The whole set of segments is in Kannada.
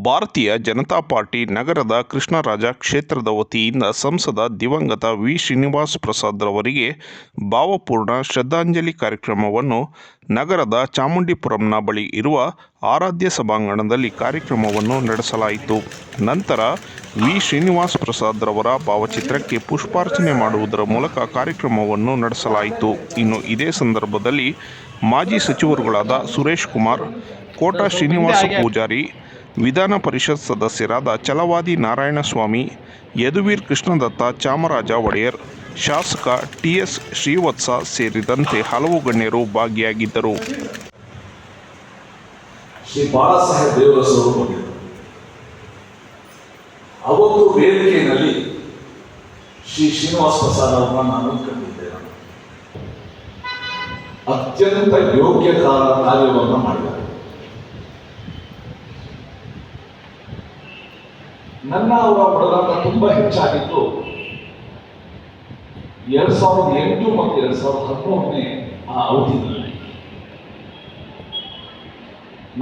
ಭಾರತೀಯ ಜನತಾ ಪಾರ್ಟಿ ನಗರದ ಕೃಷ್ಣರಾಜ ಕ್ಷೇತ್ರದ ವತಿಯಿಂದ ಸಂಸದ ದಿವಂಗತ ವಿ. ಶ್ರೀನಿವಾಸ್ ಪ್ರಸಾದ್ ರವರಿಗೆ ಭಾವಪೂರ್ಣ ಶ್ರದ್ಧಾಂಜಲಿ ಕಾರ್ಯಕ್ರಮವನ್ನು ನಗರದ ಚಾಮುಂಡಿಪುರಂನ ಬಳಿ ಇರುವ ಆರಾಧ್ಯ ಸಭಾಂಗಣದಲ್ಲಿ ಕಾರ್ಯಕ್ರಮವನ್ನು ನಡೆಸಲಾಯಿತು. ನಂತರ ವಿ. ಶ್ರೀನಿವಾಸ್ ಪ್ರಸಾದ್ ರವರ ಭಾವಚಿತ್ರಕ್ಕೆ ಪುಷ್ಪಾರ್ಚನೆ ಮಾಡುವುದರ ಮೂಲಕ ಕಾರ್ಯಕ್ರಮವನ್ನು ನಡೆಸಲಾಯಿತು. ಇನ್ನು ಇದೇ ಸಂದರ್ಭದಲ್ಲಿ ಮಾಜಿ ಸಚಿವರುಗಳಾದ ಸುರೇಶ್ ಕುಮಾರ್, ಕೋಟಾ ಶ್ರೀನಿವಾಸ ಪೂಜಾರಿ ವಿಧಾನ ಪರಿಷತ್ ಸದಸ್ಯರಾದ ಚಲವಾದಿ ನಾರಾಯಣಸ್ವಾಮಿ, ಯದುವೀರ್ ಕೃಷ್ಣದತ್ತ ಚಾಮರಾಜ ಒಡೆಯರ್, ಶಾಸಕ ಟಿಎಸ್ ಶ್ರೀವತ್ಸ ಸೇರಿದಂತೆ ಹಲವು ಗಣ್ಯರು ಭಾಗಿಯಾಗಿದ್ದರು. ಶ್ರೀ ಬಾಳಾಸಾಹೇಬ್ ದೇವರಸ್ ಅವರು ಬಂದಿದ್ದರು. ಅವತ್ತು ವೇದಿಕೆಯಲ್ಲಿ ಶ್ರೀ ಶ್ರೀನಿವಾಸ ಪ್ರಸಾದ್ ಅವರನ್ನ ನಾನು ಕಂಡಿದ್ದೆ. ಅತ್ಯಂತ ಯೋಗ್ಯ ಕಾರ್ಯವನ್ನು ಮಾಡಿದ್ದಾರೆ. ನನ್ನ ಅವರ ಒಡನಾಟ ತುಂಬಾ ಹೆಚ್ಚಾಗಿತ್ತು. ಎರಡ್ ಸಾವಿರದ ಎಂಟು ಮತ್ತು ಎರಡ್ ಸಾವಿರದ ಹದಿಮೂರನೇ ಆ ಅವಧಿಯಲ್ಲಿ.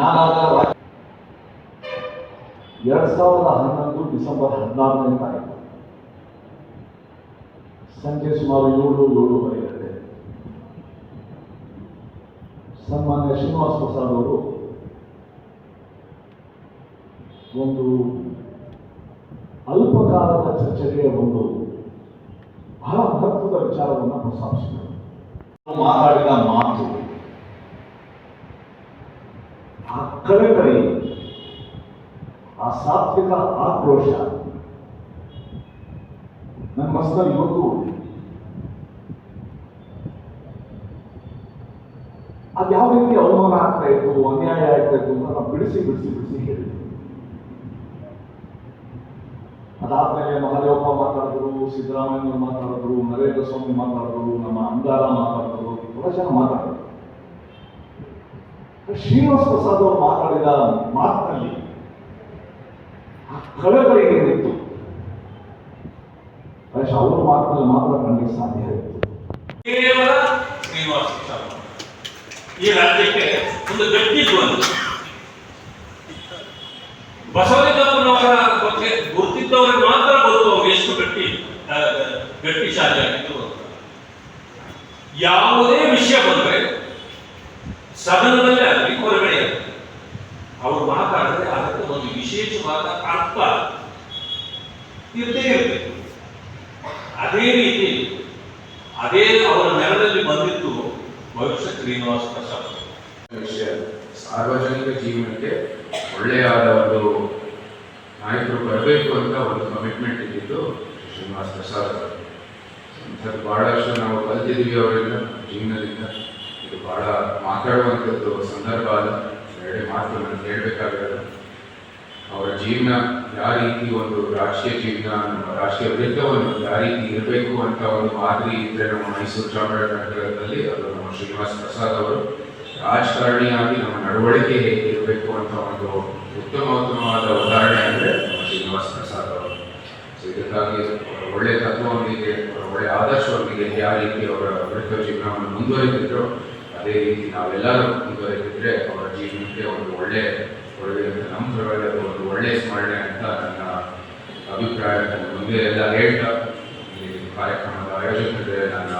ನಾನಾದ ಎರಡ್ ಸಾವಿರದ ಹನ್ನೊಂದು ಡಿಸೆಂಬರ್ ಹದಿನಾರನೇ ತಾರೀಕು. ಸಂಜೆ ಸುಮಾರು ಏಳು ಏಳು ಗಂಟೆ ಸನ್ಮಾನ್ಯ ಶ್ರೀನಿವಾಸ ಪ್ರಸಾದ್ ಅವರು ಒಂದು ಅಲ್ಪಕಾಲದ ಚರ್ಚೆಗೆ ಒಂದು ಬಹಳ ಮಹತ್ವದ ವಿಚಾರವನ್ನು ಪ್ರಸ್ತಾಪಿಸಿದರು ಮಾತಾಡಿದ ಮಾತು ಆ ಕಳಕಳಿ ಆ ಸಾತ್ವಿಕ ಆಕ್ರೋಶ ನನ್ನ ಮನಸ್ಸಿನಲ್ಲಿ ಇವತ್ತು. ಅದು ಯಾವ ರೀತಿ ಅವಮಾನ ಆಗ್ತಾ ಇತ್ತು, ಅನ್ಯಾಯ ಆಗ್ತಾ ಇತ್ತು ಅಂತ ಬಿಡಿಸಿ ಬಿಡಿಸಿ ಬಿಡಿಸಿ ಹೇಳಿದ್ವಿ ಅದಾದ್ಮೇಲೆ ಮಹದೇವಪ್ಪ ಮಾತಾಡಿದ್ರು ಸಿದ್ದರಾಮಯ್ಯ ಮಾತಾಡಿದ್ರು ನರೇಂದ್ರ ಸ್ವಾಮಿ ಮಾತಾಡಿದ್ರು, ನಮ್ಮ ಅಂಗಾರ ಮಾತಾಡಿದ್ರು ಬಹಳ ಜನ ಮಾತಾಡಿದ್ರು. ಶ್ರೀನಿವಾಸ ಪ್ರಸಾದ್ ಅವರು ಮಾತಾಡಿದ ಮಾತಿನಲ್ಲಿ ಆ ಕಳಕಳಿ ಏನಿತ್ತು? ಅವ್ರ ಮಾತಿನಲ್ಲಿ ಮಾತ್ರ ಕಾಣಲಿಕ್ಕೆ ಸಾಧ್ಯ ಇತ್ತು. ಕೇವಲ ಶ್ರೀನಿವಾಸ ಈ ರಾಜ್ಯಕ್ಕೆ ಒಂದು ಗಟ್ಟಿ ಬಸವಲಿಂಗಪ್ಪನವರ ಬಗ್ಗೆ ಗೊತ್ತಿದ್ದವರಿಗೆ ಮಾತ್ರ ಗೊತ್ತು ಅವ್ರು ಎಷ್ಟು ಗಟ್ಟಿ ಆ, ಗಟ್ಟಿಶಾಲಿ ಆಗಿದ್ದು ಅಂತ. ಯಾವುದೇ ವಿಷಯ ಬಂದ್ರೆ ಸದನದಲ್ಲಿ ಆಗಲಿ ಹೊರಗಡೆ ಅವರು ಮಾತಾಡಿದ್ರೆ ಅದಕ್ಕೆ ಒಂದು ವಿಶೇಷವಾದ ಅರ್ಥ ಇರ್ತೇ ಇರಬೇಕು ಅದೇ ರೀತಿ ಅದೇ ಅವರ ನೆಲದಲ್ಲಿ ಬಂದಿತ್ತು ಭವಿಷ್ಯ ಶ್ರೀನಿವಾಸ ಪ್ರಸಾದ್ ವಿಷಯ ಸಾರ್ವಜನಿಕ ಜೀವನಕ್ಕೆ ಒಳ್ಳೆಯಾದ ಒಂದು ನಾಯಕರು ಬರಬೇಕು ಅಂತ ಒಂದು ಕಮಿಟ್ಮೆಂಟ್ ಇದ್ದಿದ್ದು ಶ್ರೀನಿವಾಸ ಪ್ರಸಾದ್ ಅವರು ಬಹಳಷ್ಟು ನಾವು ಕಲ್ತಿದ್ದೀವಿ ಅವರಿಂದ, ಜೀವನದಿಂದ. ಇದು ಬಹಳ ಮಾತಾಡುವಂಥದ್ದು ಸಂದರ್ಭ ಅಲ್ಲ. ಎರಡೇ ಮಾತು ನಾನು ಹೇಳಬೇಕಾಗಿರೋದು ಅವರ ಜೀವನ ಯಾವ ರೀತಿ ಒಂದು ರಾಷ್ಟ್ರೀಯ ಜೀವನ, ನಮ್ಮ ರಾಷ್ಟ್ರೀಯ ವೃತ್ತವನ್ನು ಯಾವ ರೀತಿ ಇರಬೇಕು ಅಂತ ಒಂದು ಮಾದರಿ ಇದ್ದರೆ ನಮ್ಮ ಮೈಸೂರು ಚಾಮರಾಜನಗರದಲ್ಲಿ ಅದು ನಮ್ಮ ಶ್ರೀನಿವಾಸ ಪ್ರಸಾದ್ ಅವರು ರಾಜಕಾರಣಿಯಾಗಿ ನಮ್ಮ ನಡವಳಿಕೆ ಹೇಗೆ ಇರಬೇಕು ಅಂತ ಒಂದು ಉತ್ತಮ ಉತ್ತಮವಾದ ಉದಾಹರಣೆ ಅಂದರೆ ನಮ್ಮ ಶ್ರೀನಿವಾಸ ಪ್ರಸಾದ್ ಅವರು. ಇದಕ್ಕಾಗಿ ಒಳ್ಳೆಯ ತತ್ವದೊಂದಿಗೆ ಅವರ ಒಳ್ಳೆಯ ಆದರ್ಶದೊಂದಿಗೆ ಯಾವ ರೀತಿ ಅವರ ವೃತ್ತ ಜೀವನವನ್ನು ಮುಂದುವರಿಸಿದ್ರು. ಅದೇ ರೀತಿ ನಾವೆಲ್ಲರೂ ಮುಂದುವರಿಸಿದ್ರೆ ಅವರ ಜೀವನಕ್ಕೆ ಒಂದು ಒಳ್ಳೆಯ ಒಳ್ಳೆಯ ನಮ್ಮ ಪರವಾಗಿ ಒಂದು ಒಳ್ಳೆಯ ಸ್ಮರಣೆ ಅಂತ ನನ್ನ ಅಭಿಪ್ರಾಯ ಮುಂದೆ ಎಲ್ಲ ಹೇಳ್ತಾ, ಈ ಕಾರ್ಯಕ್ರಮದ ಆಯೋಜಕರಿಗೆ ನನ್ನ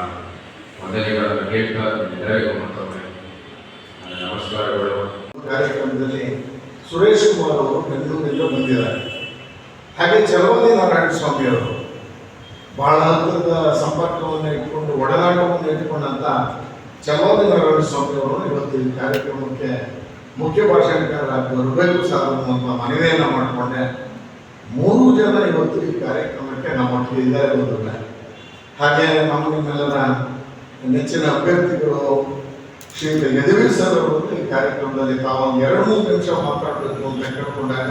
ವಂದನೆಗಳನ್ನು ಹೇಳ್ತಾ ಎಲ್ಲರಿಗೂ ಮತ್ತೊಮ್ಮೆ ನಮಸ್ಕಾರಗಳು. ಕಾರ್ಯಕ್ರಮದಲ್ಲಿ ಸುರೇಶ್ ಕುಮಾರ್ ಅವರು ಬೆಂಗಳೂರಿಂದ ಬಂದಿದ್ದಾರೆ. ಹಾಗೆ ಚಲವದಿ ನಾರಾಯಣ ಸ್ವಾಮಿಯವರು ಬಹಳ ಹತ್ತಿರದ ಸಂಪರ್ಕವನ್ನು ಇಟ್ಕೊಂಡು ಒಡನಾಟವನ್ನು ಇಟ್ಕೊಂಡಂತ ಚಲವದಿ ನಾರಾಯಣ ಸ್ವಾಮಿ ಅವರು ಇವತ್ತು ಈ ಕಾರ್ಯಕ್ರಮಕ್ಕೆ ಮುಖ್ಯ ಭಾಷಣಕಾರರಾಗಿ ಬರಬೇಕು ಅನ್ನುವಂಥ ಮನವಿಯನ್ನು ಮಾಡಿಕೊಂಡೆ. ಮೂರು ಜನ ಇವತ್ತು ಈ ಕಾರ್ಯಕ್ರಮಕ್ಕೆ ನಮ್ಮೊಟ್ಟಿಗೆ ಇದ್ದಾರೆ ಹಾಗೆ ನಮ್ಮ ನಿಮ್ಮೆಲ್ಲರ ನೆಚ್ಚಿನ ಅಭ್ಯರ್ಥಿಗಳು ಶ್ರೀ ಯದುವೀರ್ ಸರ್ ಅವರು ಈ ಕಾರ್ಯಕ್ರಮದಲ್ಲಿ ತಾವು ಎರಡು ಮೂರು ನಿಮಿಷ ಮಾತಾಡಬೇಕು ಅಂತ ಕೇಳ್ಕೊಂಡಾಗ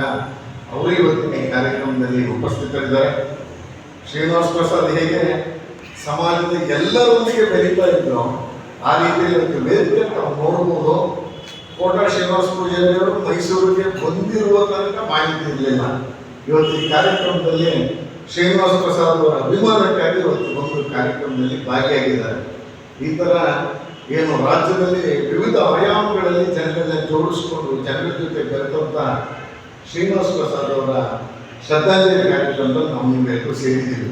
ಅವರು ಇವತ್ತಿನ ಈ ಕಾರ್ಯಕ್ರಮದಲ್ಲಿ ಉಪಸ್ಥಿತರಿದ್ದಾರೆ. ಶ್ರೀನಿವಾಸ ಪ್ರಸಾದ್ ಹೇಗೆ ಸಮಾಜದ ಎಲ್ಲರೊಂದಿಗೆ ಬೆಳೀತಾ ಇದ್ರು ಆ ರೀತಿಯಲ್ಲಿ ಒಂದು ವೇದಿಕೆ ನಾವು ನೋಡ್ಬೋದು. ಕೋಟ ಶ್ರೀನಿವಾಸ ಪೂಜಾರಿಯವರು ಮೈಸೂರಿಗೆ ಬಂದಿರುವ ತನಕ ಮಾಹಿತಿ ಇರಲಿಲ್ಲ. ಇವತ್ತು ಈ ಕಾರ್ಯಕ್ರಮದಲ್ಲಿ ಶ್ರೀನಿವಾಸ ಪ್ರಸಾದ್ ಅವರ ಅಭಿಮಾನಕ್ಕಾಗಿ ಇವತ್ತು ಒಂದು ಕಾರ್ಯಕ್ರಮದಲ್ಲಿ ಭಾಗಿಯಾಗಿದ್ದಾರೆ. ಈ ಥರ ಏನು ರಾಜ್ಯದಲ್ಲಿ ವಿವಿಧ ಆಯಾಮಗಳಲ್ಲಿ ಜನರನ್ನ ಜೋಡಿಸ್ಕೊಂಡು ಜನರ ಜೊತೆ ಬೆರೆತಂತ ಶ್ರೀನಿವಾಸ ಪ್ರಸಾದ್ ಅವರ ಶ್ರದ್ಧಾಂಜಲಿ ಕಾರ್ಯಕ್ರಮದಲ್ಲಿ ನಾವು ನಿಮ್ಮೆಲ್ಲರೂ ಸೇರಿದ್ದೀವಿ.